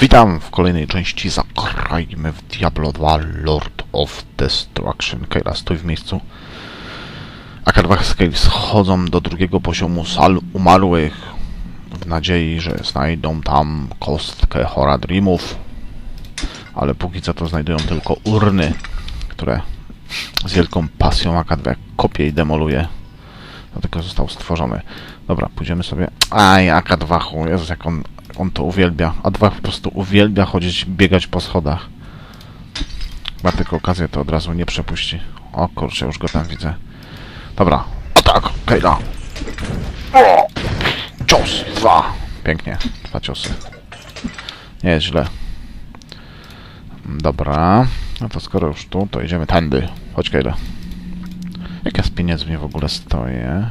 Witam w kolejnej części Zagrajmy w Diablo 2 Lord of Destruction. Kayla stoi w miejscu. A K2 Scale schodzą do drugiego poziomu sal umarłych w nadziei, że znajdą tam kostkę Horadrimów. Ale póki co to znajdują tylko urny, które z wielką pasją AK2 kopie i demoluje. Dlatego został stworzony. Dobra, pójdziemy sobie... Aj, AK2, chu, Jezus, jak on, on to uwielbia. A2 po prostu uwielbia chodzić, biegać po schodach. Ma tylko okazję, to od razu nie przepuści. O kurczę, już go tam widzę. Dobra, atak, Kejla. O! Cios, dwa. Pięknie, dwa ciosy. Źle. Dobra, no to skoro już tu, to idziemy tędy. Chodź, Kejla. Jak ja z pieniędzmi w ogóle stoję?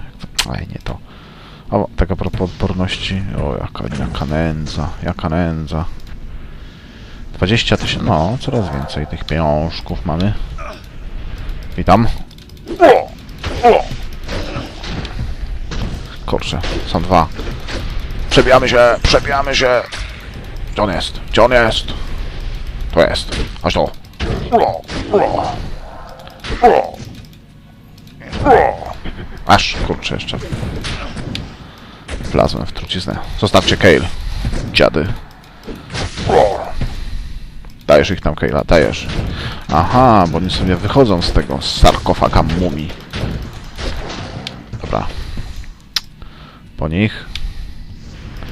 Aj, nie to. O, tak a propos odporności. O, jaka, jaka nędza, jaka nędza. 20 tysięcy, no, coraz więcej tych pieniążków mamy. Witam. Kurczę, są dwa. Przebijamy się, przebijamy się. Gdzie on jest? Gdzie on jest? To jest. Aż to. Aż, kurczę, jeszcze. Wlazłem w truciznę. Zostawcie Kale. Dziady. Dajesz ich tam, Kayla, dajesz. Aha, bo oni sobie wychodzą z tego sarkofaga mumii. Dobra. Po nich.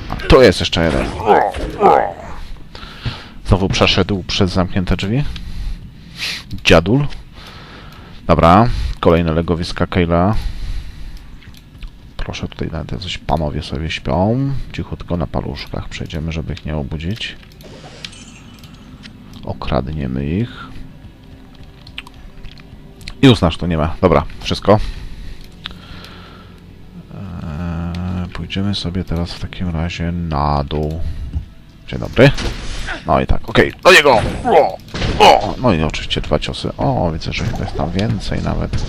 A tu jest jeszcze jeden. Znowu przeszedł przez zamknięte drzwi. Dziadul. Dobra, kolejne legowiska Kayla. Proszę, tutaj nawet coś panowie sobie śpią. Cichutko na paluszkach przejdziemy, żeby ich nie obudzić. Okradniemy ich. I uznasz, tu nie ma. Dobra, wszystko. Eee, pójdziemy sobie teraz w takim razie na dół. Dzień dobry. No i tak, okej, do niego! O, o. No i oczywiście dwa ciosy. O, widzę, że jest tam więcej nawet.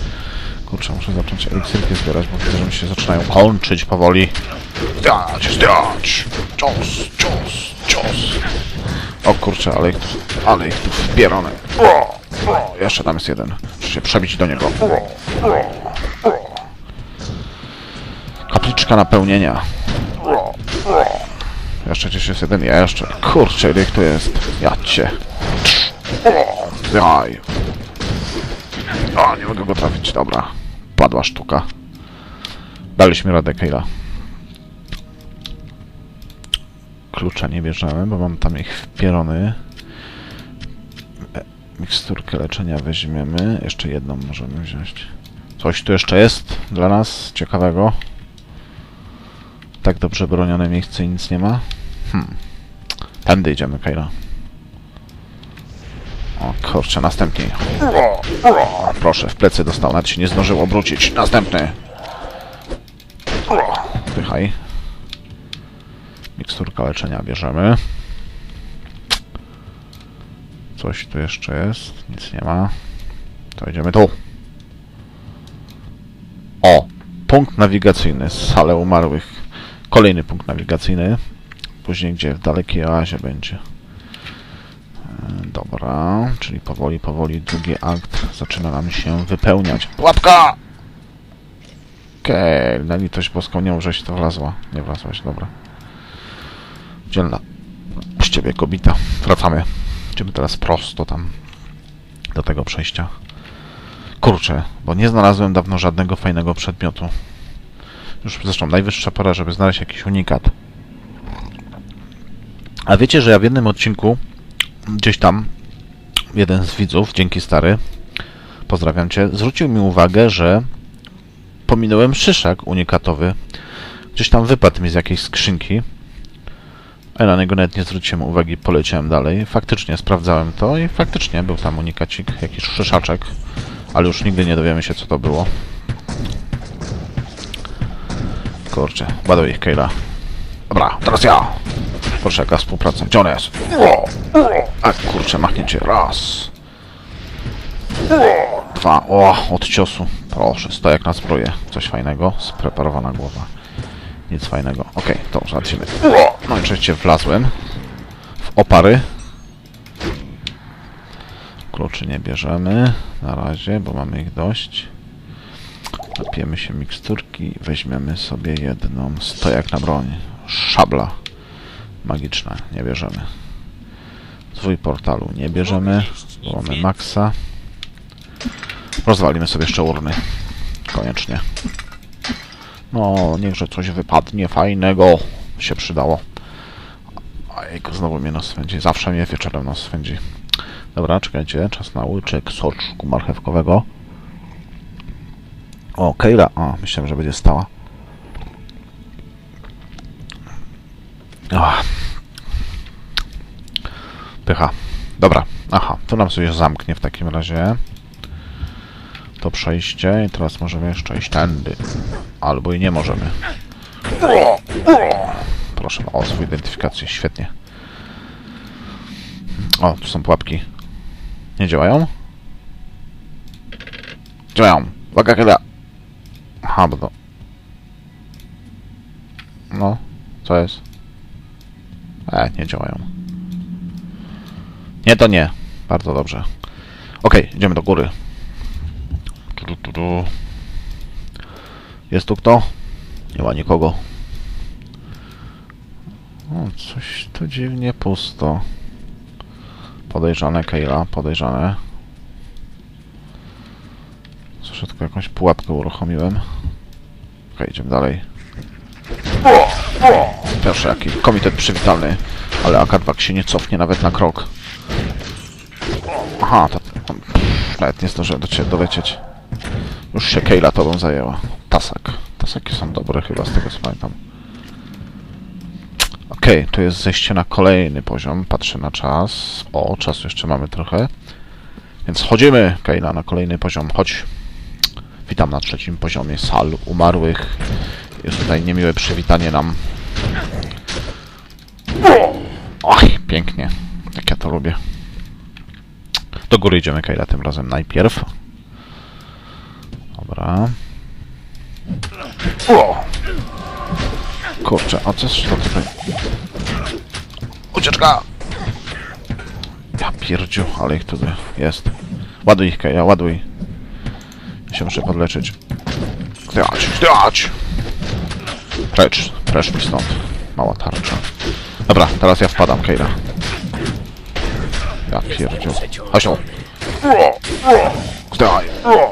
Kurczę, muszę zacząć eliksirki zbierać, bo widzę, że mi się zaczynają kończyć powoli. Zdać, zdać! Cios, cios, cios! O kurczę, ale ich ale ich tu wbierane. Jeszcze tam jest jeden. Muszę się przebić do niego. Kapliczka napełnienia. Jeszcze gdzieś jest jeden, jeszcze. Kurczę, ile ich tu jest. Ja cię. O, Jaj. O, nie mogę go trafić, dobra. Padła sztuka. Daliśmy radę, Kayla. Klucza nie bierzemy, bo mam tam ich wpierony. E, Miksturkę leczenia weźmiemy. Jeszcze jedną możemy wziąć. Coś tu jeszcze jest dla nas ciekawego. Tak dobrze bronione miejsce i nic nie ma. Hmm. Tędy idziemy, Kayla. O kurczę, następnie. O, proszę, w plecy dostał, nawet się nie zdążył obrócić. Następny. O, Wdychaj. Miksturka leczenia bierzemy. Coś tu jeszcze jest. Nic nie ma. To idziemy tu. O! Punkt nawigacyjny sale umarłych. Kolejny punkt nawigacyjny. Później gdzie? W dalekiej oazie będzie. Dobra, czyli powoli, powoli drugi akt zaczyna nam się wypełniać. Łapka! Okej, okay, na litość boską nie się to wlazła. Nie wlazłaś, dobra. Dzielna. Z ciebie kobita. Wracamy. Idziemy teraz prosto tam do tego przejścia. Kurczę, bo nie znalazłem dawno żadnego fajnego przedmiotu. Już zresztą najwyższa pora, żeby znaleźć jakiś unikat. A wiecie, że ja w jednym odcinku gdzieś tam jeden z widzów, dzięki stary, pozdrawiam cię, zwrócił mi uwagę, że pominąłem szyszak unikatowy. Gdzieś tam wypadł mi z jakiejś skrzynki. A na niego nawet nie zwróciłem uwagi, poleciałem dalej. Faktycznie sprawdzałem to i faktycznie był tam unikacik, jakiś szyszaczek, ale już nigdy nie dowiemy się co to było. Kurczę, baduj ich, Kayla. Dobra, teraz ja. Proszę, jaka współpraca. Gdzie on jest? A kurczę, machnięcie. Raz. Dwa. O, od ciosu. Proszę, stojak na zbroję. Coś fajnego. Spreparowana głowa. Nic fajnego. Okej, okay, to. O, no i oczywiście wlazłem w opary. Kluczy nie bierzemy na razie, bo mamy ich dość. Napijemy się miksturki, weźmiemy sobie jedną stojak na broń. Szabla magiczna, nie bierzemy. Zwój portalu nie bierzemy, bo mamy maksa. Rozwalimy sobie jeszcze urny. Koniecznie. No, niechże coś wypadnie fajnego. Się przydało. Ojejku, znowu mnie nos swędzi. Zawsze mnie wieczorem nos swędzi. Dobra, czekajcie. Czas na łyczek soczku marchewkowego. O, Keira. A, myślałem, że będzie stała. Ach. Dobra. Aha, to nam sobie zamknie w takim razie. To przejście i teraz możemy jeszcze iść tędy. Albo i nie możemy. Proszę o swój identyfikację. Świetnie. O, tu są pułapki. Nie działają? Działają. Uwaga, kiedy... Aha, bo to... No, co jest? E, nie działają. Nie, to nie. Bardzo dobrze. Okej, idziemy do góry. Jest tu kto? Nie ma nikogo. O, coś tu dziwnie pusto. Podejrzane, Keila, podejrzane. Słyszę tylko jakąś pułapkę uruchomiłem. Okej, idziemy dalej. Proszę, jaki komitet przywitalny. Ale Akadwak się nie cofnie nawet na krok. Aha, to... Pff, nawet nie zdążyłem do ciebie dolecieć. Już się Keila tobą zajęła. Tasak. Tasaki są dobre chyba, z tego co pamiętam. Okej, tu jest zejście na kolejny poziom. Patrzę na czas. O, czasu jeszcze mamy trochę. Więc chodzimy, Keila, na kolejny poziom. Chodź. Witam na trzecim poziomie sal umarłych. Jest tutaj niemiłe przywitanie nam. Ach, pięknie. Jak ja to lubię. Do góry idziemy, Keila, tym razem najpierw. Dobra. Kurczę, a co to tutaj? Ucieczka! Ja pierdziu, ale ich tutaj jest. Ładuj ich, Keila, ładuj. Ja się muszę podleczyć. Zdać, zdać! Precz, precz mi stąd. Mała tarcza. Dobra, teraz ja wpadam, Keira. Pierdziu. Chodź tu. Zdaj.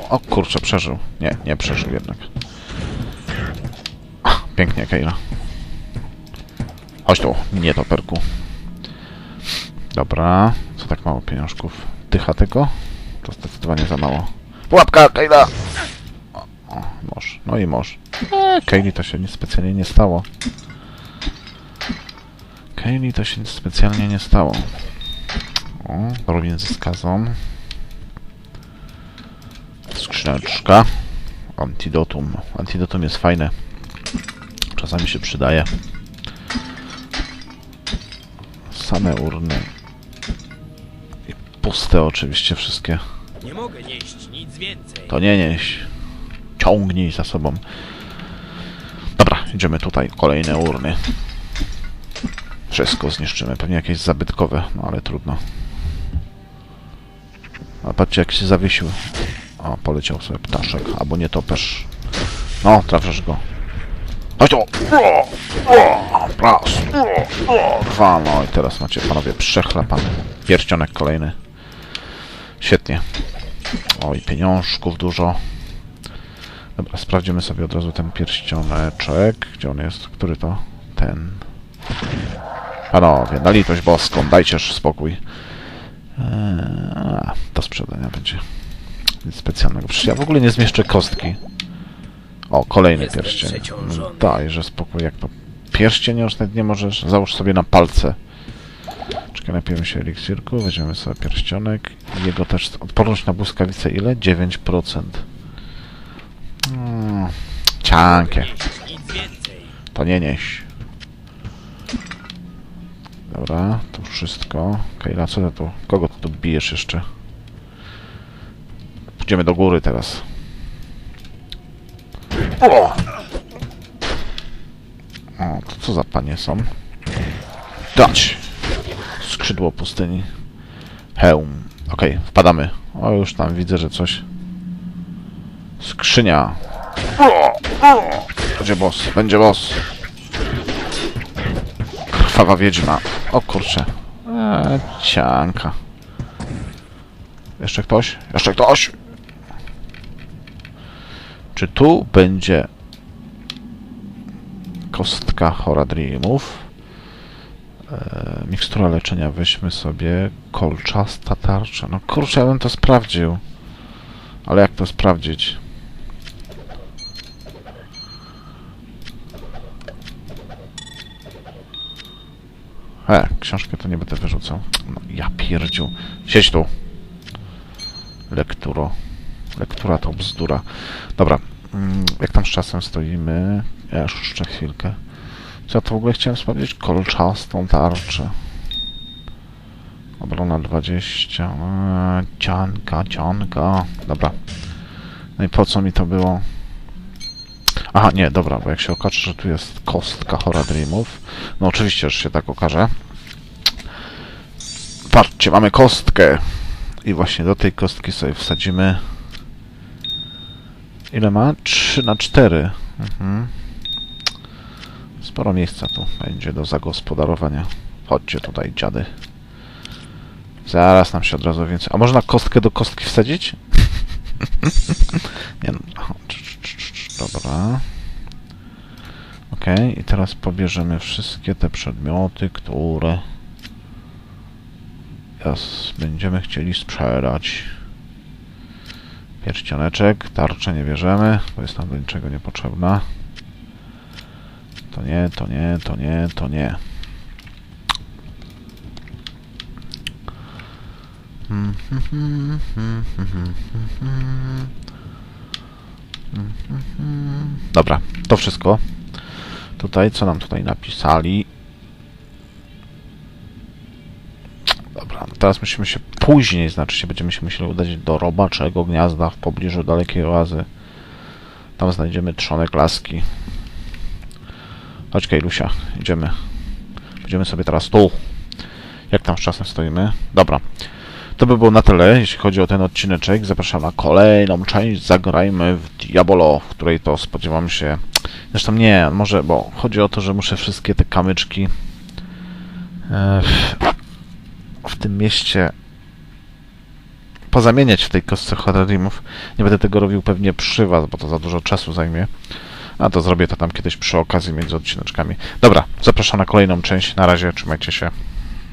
O kurczę, przeżył. Nie, nie przeżył jednak. Pięknie, Keira. Chodź tu, nie to perku. Dobra, co tak mało pieniążków? Tycha tego? To zdecydowanie za mało. Pułapka, Keila! O, o, Moż, no i moż. Eee, Kaylee to się nic specjalnie nie stało. Kaylee to się nic specjalnie nie stało. O, Rubin ze skazą. Skrzyneczka. Antidotum. Antidotum jest fajne. Czasami się przydaje. Same urny. I puste oczywiście wszystkie. Nie mogę nieść nic więcej. To nie nieś. Ciągnij za sobą. Dobra, idziemy tutaj. Kolejne urny. Wszystko zniszczymy. Pewnie jakieś zabytkowe, no ale trudno. A patrzcie jak się zawiesił. O, poleciał sobie ptaszek, albo nie topesz. No, trafiasz go. Chodź tu! Raz, dwa, no i teraz macie panowie przechlapany. Pierścionek kolejny. Świetnie. Oj, pieniążków dużo. Dobra, sprawdzimy sobie od razu ten pierścioneczek. Gdzie on jest? Który to? Ten. Panowie, na litość boską, dajcież spokój. Eee, do sprzedania będzie. Nic specjalnego. Przecież ja w ogóle nie zmieszczę kostki. O, kolejny pierścień. No, Dajże spokój, jak to... Pierścień już nawet nie możesz... Załóż sobie na palce. Czekaj, napijemy się eliksirku, weźmiemy sobie pierścionek. Jego też... Odporność na błyskawice ile? 9%. Mm, ciankie. To nie nieś. Dobra, to wszystko. Kejla, co ty tu? Kogo tu bijesz jeszcze? Pójdziemy do góry teraz. O! O, to co za panie są? Dać! skrzydło pustyni. Hełm. Okej, wpadamy. O, już tam widzę, że coś... Skrzynia. Będzie boss, będzie boss. Krwawa wiedźma. O kurczę. Eee, cianka. Jeszcze ktoś? Jeszcze ktoś? Czy tu będzie kostka Horadrimów? Eee, mikstura leczenia weźmy sobie. Kolczasta tarcza. No kurczę, ja bym to sprawdził. Ale jak to sprawdzić? E, książkę to nie będę wyrzucał. No, ja pierdziu. Siedź tu. Lekturo. Lektura to bzdura. Dobra. mm, Jak tam z czasem stoimy? Ja już jeszcze chwilkę. Co ja to w ogóle chciałem sprawdzić? Kolczastą tarczę. Obrona 20. Eee, cianka, cianka. Dobra. No i po co mi to było? Aha, nie, dobra, bo jak się okaże, że tu jest kostka Horadrimów, no oczywiście, że się tak okaże. Patrzcie, mamy kostkę. I właśnie do tej kostki sobie wsadzimy... Ile ma? 3 na 4. Mhm. Sporo miejsca tu będzie do zagospodarowania. Chodźcie tutaj, dziady. Zaraz nam się od razu więcej... A można kostkę do kostki wsadzić? Nie no. Dobra. Ok, i teraz pobierzemy wszystkie te przedmioty, które teraz będziemy chcieli sprzedać. Pierścioneczek, tarczę nie bierzemy, bo jest nam do niczego niepotrzebna. To nie, to nie, to nie, to nie. Dobra, to wszystko. Tutaj, co nam tutaj napisali? Dobra, teraz musimy się później, znaczy się będziemy się musieli udać do robaczego gniazda w pobliżu dalekiej oazy. Tam znajdziemy trzonek laski. Chodź, Kejlusia, idziemy. Będziemy sobie teraz tu. Jak tam z czasem stoimy? Dobra. To by było na tyle, jeśli chodzi o ten odcineczek. Zapraszam na kolejną część. Zagrajmy w Diabolo, w której to spodziewam się. Zresztą nie, może, bo chodzi o to, że muszę wszystkie te kamyczki e, w tym mieście pozamieniać w tej kostce Horadrimów. Nie będę tego robił pewnie przy was, bo to za dużo czasu zajmie. A to zrobię to tam kiedyś przy okazji między odcineczkami. Dobra, zapraszam na kolejną część. Na razie, trzymajcie się.